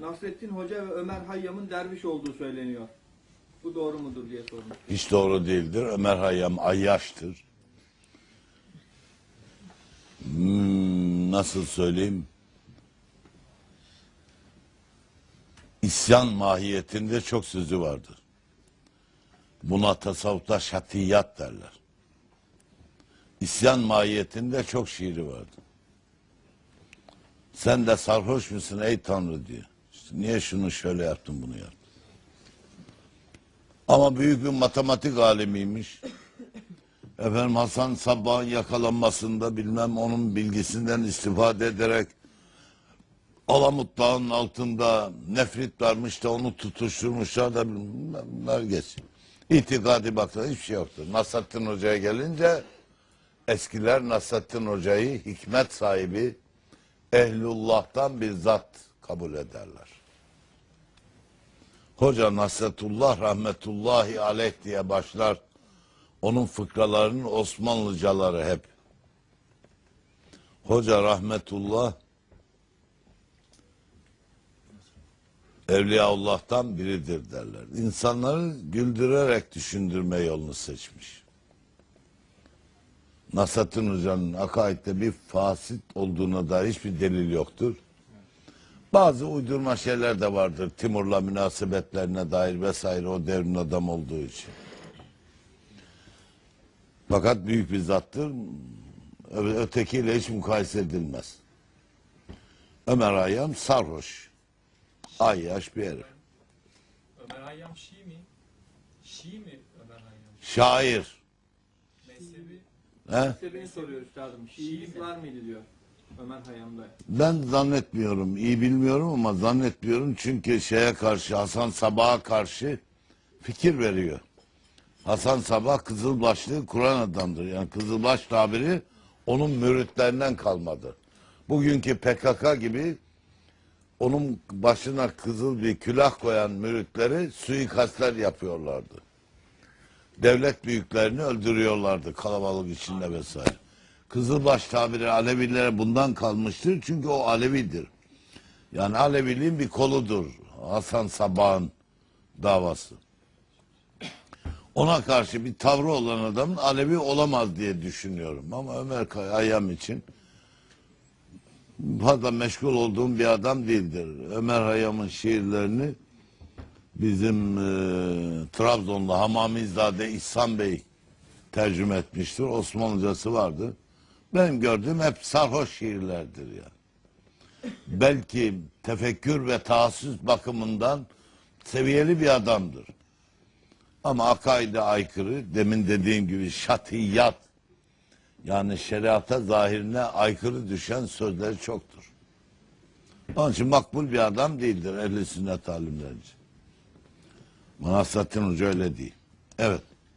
Nasrettin Hoca ve Ömer Hayyam'ın derviş olduğu söyleniyor. Bu doğru mudur diye sormuş. Hiç doğru değildir. Ömer Hayyam ayyaştır. Hmm, nasıl söyleyeyim? İsyan mahiyetinde çok sözü vardır. Buna tasavvufta şatiyat derler. İsyan mahiyetinde çok şiiri vardır. Sen de sarhoş musun ey Tanrı diyor. Niye şunu şöyle yaptın bunu yaptın. Ama büyük bir matematik alemiymiş. Efendim Hasan Sabbah'ın yakalanmasında bilmem onun bilgisinden istifade ederek Alamut Dağı'nın altında nefrit varmış da onu tutuşturmuşlar da bunlar geçsin. İtikadi bakta hiçbir şey yoktur. Nasrettin Hoca'ya gelince eskiler Nasrettin Hoca'yı hikmet sahibi ehlullah'tan bir zat kabul ederler. Hoca Nasretullah rahmetullahi aleyh diye başlar. Onun fıkralarının Osmanlıcaları hep. Hoca rahmetullah Evliyaullah'tan biridir derler. İnsanları güldürerek düşündürme yolunu seçmiş. Nasrettin Hoca'nın akaidde bir fasit olduğuna dair hiçbir delil yoktur. Bazı uydurma şeyler de vardır. Timur'la münasebetlerine dair vesaire o devrin adam olduğu için. Fakat büyük bir zattır. Ö- Ötekiyle hiç mukayese edilmez. Ömer Hayyam sarhoş. Ayyaş bir herif. Ömer Hayyam Şii mi? Şii mi Ömer Hayyam? Şair. Mezhebi He? İşte beni soruyor üstadım. Şiilik var mıydı diyor. Ömer Hayyam'da. Ben zannetmiyorum. iyi bilmiyorum ama zannetmiyorum. Çünkü şeye karşı Hasan Sabah'a karşı fikir veriyor. Hasan Sabah Kızılbaşlı Kur'an adamdır. Yani Kızılbaş tabiri onun müritlerinden kalmadı. Bugünkü PKK gibi onun başına kızıl bir külah koyan müritleri suikastler yapıyorlardı. Devlet büyüklerini öldürüyorlardı kalabalık içinde vesaire. Kızılbaş tabiri Alevilere bundan kalmıştır çünkü o Alevidir. Yani Aleviliğin bir koludur. Hasan Sabah'ın davası. Ona karşı bir tavrı olan adamın Alevi olamaz diye düşünüyorum. Ama Ömer Hayyam için fazla meşgul olduğum bir adam değildir. Ömer Hayyam'ın şiirlerini bizim e, Trabzonlu Hamamizade İhsan Bey tercüme etmiştir. Osmanlıcası vardı. Benim gördüğüm hep sarhoş şiirlerdir yani. Belki tefekkür ve taassüs bakımından seviyeli bir adamdır. Ama akaide aykırı, demin dediğim gibi şatiyat, yani şeriata zahirine aykırı düşen sözleri çoktur. Onun için makbul bir adam değildir ehli sünnet alimlerince. Manasattin Hoca öyle değil. Evet.